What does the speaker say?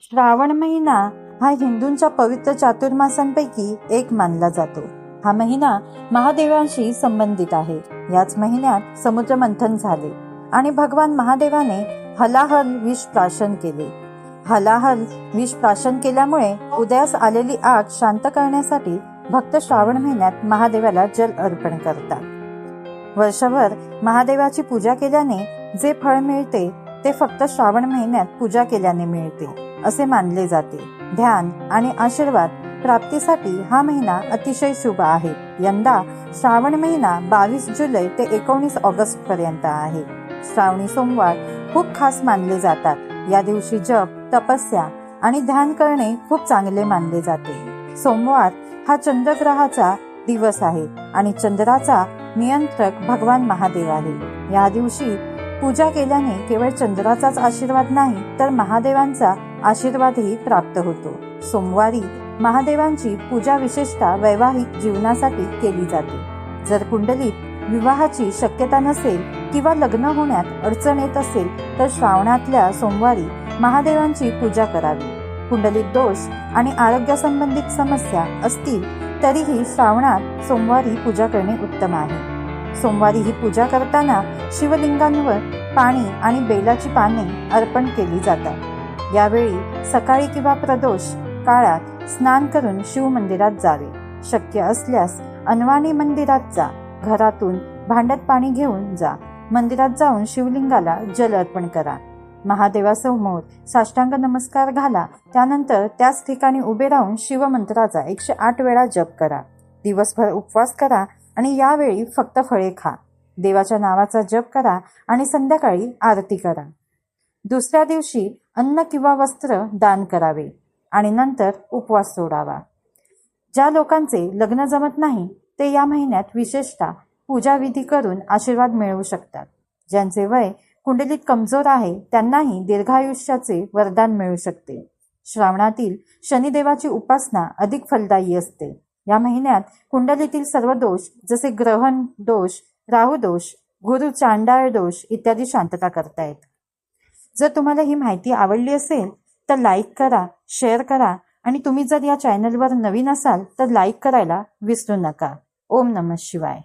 श्रावण महिना हा हिंदूंच्या पवित्र चातुर्मासांपैकी एक मानला जातो. हा महिना महादेवांशी संबंधित आहे. याच महिन्यात समुद्र मंथन झाले आणि भगवान महादेवाने हलाहल विष प्राशन केले. हलाहल विष प्राशन केल्यामुळे उदयास आलेली आग शांत करण्यासाठी भक्त श्रावण महिन्यात महादेवाला जल अर्पण करतात. वर्षभर महादेवाची पूजा केल्याने जे फळ मिळते ते फक्त श्रावण महिन्यात पूजा केल्याने मिळते असे मानले जाते. ध्यान आणि आशीर्वाद प्राप्तीसाठी हा महिना अतिशय शुभ आहे. यंदा श्रावण महिना बावीस जुलै ते एकोणीस ऑगस्ट पर्यंत आहे. श्रावणी सोमवार खूप खास मानले जातात. या दिवशी जप तपस्या आणि ध्यान करणे खूप चांगले मानले जाते. सोमवार हा चंद्रग्रहाचा दिवस आहे आणि चंद्राचा नियंत्रक भगवान महादेव आहे. या दिवशी पूजा केल्याने केवळ चंद्राचाच आशीर्वाद नाही तर महादेवांचा आशीर्वादही प्राप्त होतो. सोमवारी महादेवांची पूजा विशेषतः वैवाहिक जीवनासाठी केली जाते. जर कुंडलीत विवाहाची शक्यता नसेल किंवा लग्न होण्यात अडचण येत असेल तर श्रावणातल्या सोमवारी महादेवांची पूजा करावी. कुंडलीत दोष आणि आरोग्यासंबंधित समस्या असतील तरीही श्रावणात सोमवारी पूजा करणे उत्तम आहे. सोमवारी ही पूजा करताना शिवलिंगांवर पाणी आणि बेलाची पाने अर्पण केली जातात. यावेळी सकाळी किंवा प्रदोष काळात स्नान करून शिव मंदिरात जावे. शक्य असल्यास अनवाणी मंदिरात जा. घरातून भांड्यात पाणी घेऊन जा. मंदिरात जाऊन शिवलिंगाला जल अर्पण करा. महादेवासमोर साष्टांग नमस्कार घाला. त्यानंतर त्याच ठिकाणी उभे राहून शिवमंत्राचा एकशे आठ वेळा जप करा. दिवसभर उपवास करा. आणि यावेळी फक्त फळे खा. देवाच्या नावाचा जप करा आणि संध्याकाळी आरती करा. दुसऱ्या दिवशी अन्न किंवा वस्त्र दान करावे आणि नंतर उपवास सोडावा. ज्या लोकांचे लग्न जमत नाही ते या महिन्यात विशेषतः पूजाविधी करून आशीर्वाद मिळवू शकतात. ज्यांचे वय कुंडलीत कमजोर आहे त्यांनाही दीर्घायुष्याचे वरदान मिळू शकते. श्रावणातील शनिदेवाची उपासना अधिक फलदायी असते. या महिन्यात कुंडलीतील सर्व दोष जसे ग्रहण दोष राहू दोष गुरु चांडाळ दोष इत्यादी शांतता करतायत जर तुम्हाला ही माहिती आवडली असेल तर लाईक करा शेअर करा आणि तुम्ही जर या चॅनलवर नवीन असाल तर लाईक करायला विसरू नका. ओम नमः शिवाय.